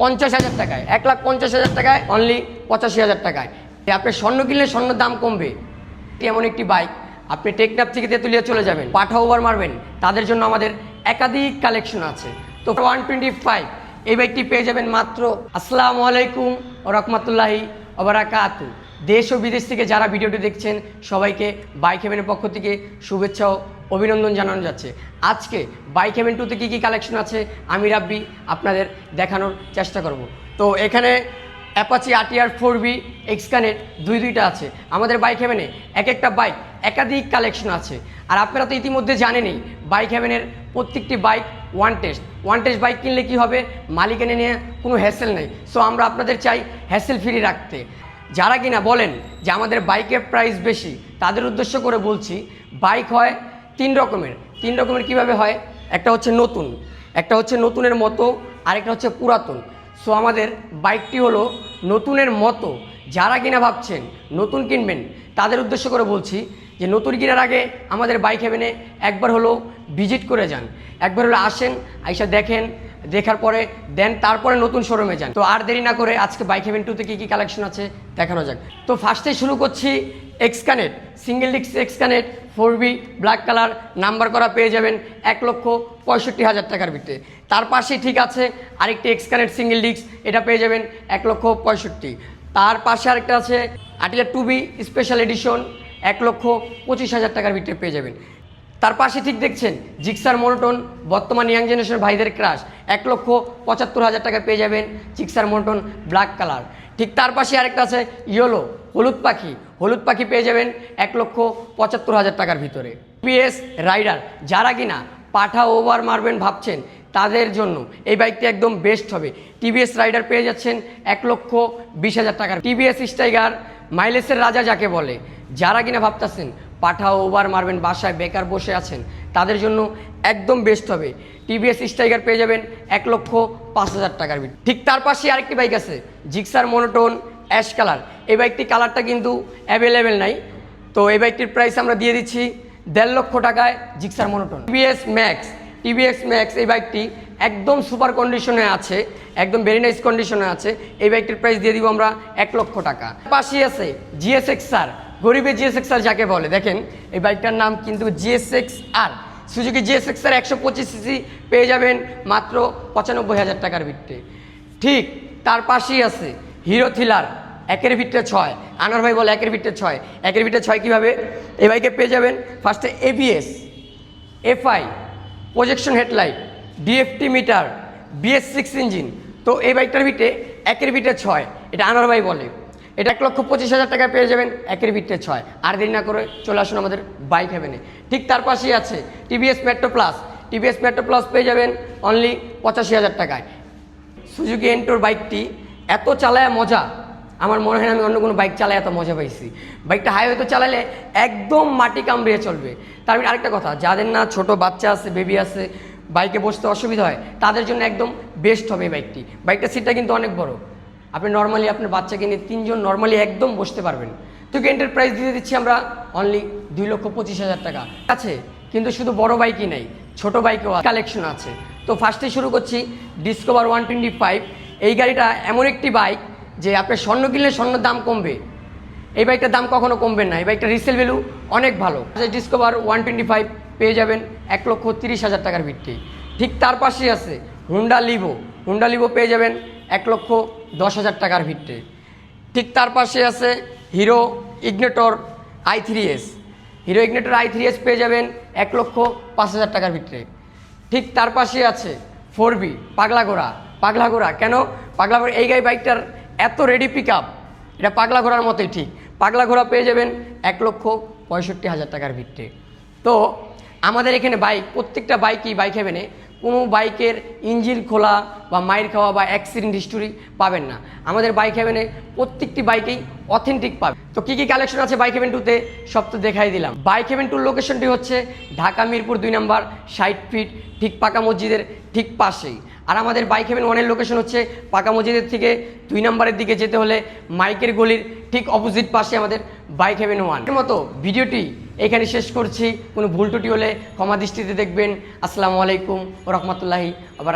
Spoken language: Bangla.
পঞ্চাশ হাজার টাকায়, এক লাখ পঞ্চাশ হাজার টাকায় অনলি পঁচাশি হাজার টাকায়। আপনি স্বর্ণ কিনলে স্বর্ণের দাম কমবে। এটি এমন একটি বাইক আপনি টেকনাপ থেকে তেঁতুলিয়া চলে যাবেন পাঠা ওভার মারবেন। তাদের জন্য আমাদের একাধিক কালেকশন আছে। তো ওয়ান টোয়েন্টি ফাইভ এই বাইকটি পেয়ে যাবেন মাত্র আসসালামু আলাইকুম রহমতুল্লাহি ওবরাকাতু দেশ ও বিদেশ থেকে যারা ভিডিওটি দেখছেন, সবাইকে বাইক হেভেনের পক্ষ থেকে শুভেচ্ছা অভিনন্দন জানানো যাচ্ছে। আজকে বাইক হেভেন টুতে কী কী কালেকশন আছে, আমি রাব্বি আপনাদের দেখানোর চেষ্টা করব। তো এখানে Apache RTR four V XConnect দুই দুইটা আছে। আমাদের বাইক হেভেনে এক একটা বাইক একাধিক কালেকশন আছে। আর আপনারা তো ইতিমধ্যে জানেনই বাইক হেভেনের প্রত্যেকটি bike one test one test bike কিনলে কি হবে? মালিক এনে নিয়ে কোনো হ্যাসেল নেই। সো আমরা আপনাদের চাই হ্যাসেল ফ্রি রাখতে। যারা কিনা বলেন যে আমাদের বাইকের প্রাইস বেশি, তাদের উদ্দেশ্য করে বলছি বাইক হয় তিন রকমের তিন রকমের কীভাবে হয়? একটা হচ্ছে নতুন, একটা হচ্ছে নতুনের মতো, আরেকটা হচ্ছে পুরাতন। সো আমাদের বাইকটি হলো নতুনের মতো। যারা কিনা ভাবছেন নতুন কিনবেন, তাদের উদ্দেশ্য করে বলছি যে নতুন কেনার আগে আমাদের বাইক হেভেনে একবার হলো ভিজিট করে যান। একবার হলো আসেন, আইসা দেখেন, দেখার পরে দেন, তারপরে নতুন শোরুমে যান। তো আর দেরি না করে আজকে বাইক হেভেন টুতে কী কী কালেকশন আছে দেখানো যাক। তো ফার্স্টে শুরু করছি এক্সকানেট সিঙ্গেল ডিক্স XConnect four V black colour number করা পেয়ে যাবেন এক লক্ষ পঁয়ষট্টি হাজার টাকার ভিতরে তার পাশে ঠিক আছে আরেকটি এক্সকানেট সিঙ্গেল ডিক্স এটা পেয়ে যাবেন এক লক্ষ পঁয়ষট্টি। তার পাশে আরেকটা আছে আটিয়া টু বি স্পেশাল এডিশন এক লক্ষ পঁচিশ হাজার টাকার ভিতরে পেয়ে যাবেন। তার পাশে ঠিক দেখছেন জিক্সার মোনোটন বর্তমান ইয়াং জেনারেশন ভাইদের ক্রাশ এক লক্ষ পঁচাত্তর হাজার টাকা পেয়ে যাবেন জিক্সার মোনোটন ব্ল্যাক কালার। ঠিক তার পাশে আরেকটা আছে, ইয়েলো, হলুদ পাখি। হলুদ পাখি পেয়ে যাবেন এক লক্ষ পঁচাত্তর হাজার টাকার ভিতরে। পিএস রাইডার, যারা কিনা পাঠা ওভার মারবেন ভাবছেন, তাদের জন্য এই বাইকটি একদম বেস্ট হবে। টিভিএস রাইডার পেয়ে যাচ্ছেন এক লক্ষ বিশ হাজার টাকার। টিভিএস স্টাইগার মাইলেসের রাজা যাকে বলে, যারা কিনা ভাবতেছেন পাঠা ওভার মারবেন, বাসায় বেকার বসে আছেন। তাদের জন্য একদম বেস্ট হবে। টিভিএস স্টাইগার পেয়ে যাবেন এক লক্ষ পাঁচ হাজার টাকার ভিতরে ঠিক তার পাশে আরেকটি বাইক আছে জিক্সার মোনোটোন অ্যাশ কালার এই বাইকটি কালারটা কিন্তু অ্যাভেলেবেল নাই। তো এই বাইকটির প্রাইস আমরা দিয়ে দিচ্ছি দেড় লক্ষ টাকায় Gixxer monotone TVS Max TVS Max এই বাইকটি একদম সুপার কন্ডিশনে আছে, একদম ভেরি নাইস কন্ডিশনে আছে। এই বাইকটির প্রাইস দিয়ে দিব আমরা এক লক্ষ টাকা। পাশে আছে জিএসএক্স আর গরিবের জিএসএক্স আর যাকে বলে, দেখেন, এই বাইকটার নাম কিন্তু GSX R. Suzuki GSX R একশো পঁচিশ সিসি পেয়ে যাবেন মাত্র পঁচানব্বই হাজার টাকার ভিত্তে ঠিক তার পাশেই আছে হিরো থ্রিলার একের ভিত্তে ছয়। আনার ভাই বলে একের ভিত্তে ছয়। একের ভিতরে ছয় কীভাবে? এই বাইকে পেয়ে যাবেন ফার্স্টে ABS FI projection headlight DFT meter BS six engine তো এই বাইকটার ভিতরে একের ভিটে ছয়। এটা আনার ভাই বলে। এটা এক লক্ষ পঁচিশ হাজার টাকায় পেয়ে যাবেন একের ভিতরে ছয়। আর দেরি না করে চলে আসুন আমাদের বাইক হেভেনে ঠিক তার পাশেই আছে TVS Metro Plus TVS Metro Plus পেয়ে যাবেন অনলি পঁচাশি হাজার টাকায়। সুজুকি এন্টোর বাইকটি এত চালায় মজা। আমার মনে হয় আমি অন্য কোনো বাইক চালায় এত মজা পাইছি। বাইকটা হাইওয়েতে চালালে একদম মাটি কামড়িয়ে চলবে। তার মানে আরেকটা কথা, যাদের না ছোট বাচ্চা আছে বেবি আছে বাইকে বসতে অসুবিধা হয়, তাদের জন্য একদম বেস্ট হবে বাইকটি বাইকটার সিটটা কিন্তু অনেক বড়। আপনি নর্মালি আপনার বাচ্চাকে নিয়ে তিনজন নর্মালি একদম বসতে পারবেন। তো এন্টারপ্রাইজ দিয়ে দিচ্ছি আমরা অনলি দুই লক্ষ পঁচিশ হাজার টাকা। আছে, কিন্তু শুধু বড় বাইকই নাই, ছোট বাইকেও কালেকশন আছে। তো ফার্স্টে শুরু করছি ডিসকভার ওয়ান টোয়েন্টি ফাইভ এই গাড়িটা এমন একটি বাইক যে আপনার স্বর্ণ কিনলে স্বর্ণের দাম কমবে। এই বাইকটার দাম কখনো কমবে না। এই বাইকটা রিসেল ভ্যালু অনেক ভালো। ডিসকভার ওয়ান টোয়েন্টি ফাইভ পেয়ে যাবেন এক লক্ষ তিরিশ হাজার টাকার ভিত্তি। ঠিক তার পাশেই আছে হুন্ডা লিভো হুন্ডা লিভো পেয়ে যাবেন এক লক্ষ দশ হাজার টাকার ভিত্তি ঠিক তার পাশে আছে Hero Ignitor I three S. Hero Ignitor I three S পেয়ে যাবেন এক লক্ষ পাঁচ হাজার টাকার ভিতরে ঠিক তার পাশে আছে ফোর বি পাগলা ঘোড়া পাগলা ঘোড়া কেন? পাগলা ঘোড়া এই গাড়ি বাইকটার এত রেডি পিক আপ এটা পাগলা ঘোড়ার মতোই ঠিক। পাগলা ঘোড়া পেয়ে যাবেন এক লক্ষ পঁয়ষট্টি হাজার টাকার ভিত্তি তো আমাদের এখানে বাইক প্রত্যেকটা বাইকই বাইক হেভেনে কোনো বাইকের ইঞ্জিন খোলা বা মাইর খাওয়া বা অ্যাক্সিডেন্ট হিস্টোরি পাবেন না। আমাদের বাইক হেভেনে প্রত্যেকটি বাইকেই অথেন্টিক পাবে। তো কী কী কালেকশন আছে বাইক হেভেন টুতে সব তো দেখাই দিলাম। বাইক হেভেন টুর লোকেশনটি হচ্ছে ঢাকা মিরপুর দুই নম্বর, ষাট ফিট ঠিক পাকা মসজিদের ঠিক পাশেই। আর আমাদের বাইক হেভেন ওয়ানের লোকেশন হচ্ছে পাকা মসজিদের থেকে দুই নম্বরের দিকে যেতে হলে মাইকের গলির ঠিক অপোজিট পাশে আমাদের বাইক হেভেন ওয়ান মতো ভিডিওটি এখানে শেষ করছি। কোনো ভুল টুটি হলে ক্ষমা দৃষ্টিতে দেখবেন। আসসালামু আলাইকুম রহমতুল্লাহি আবার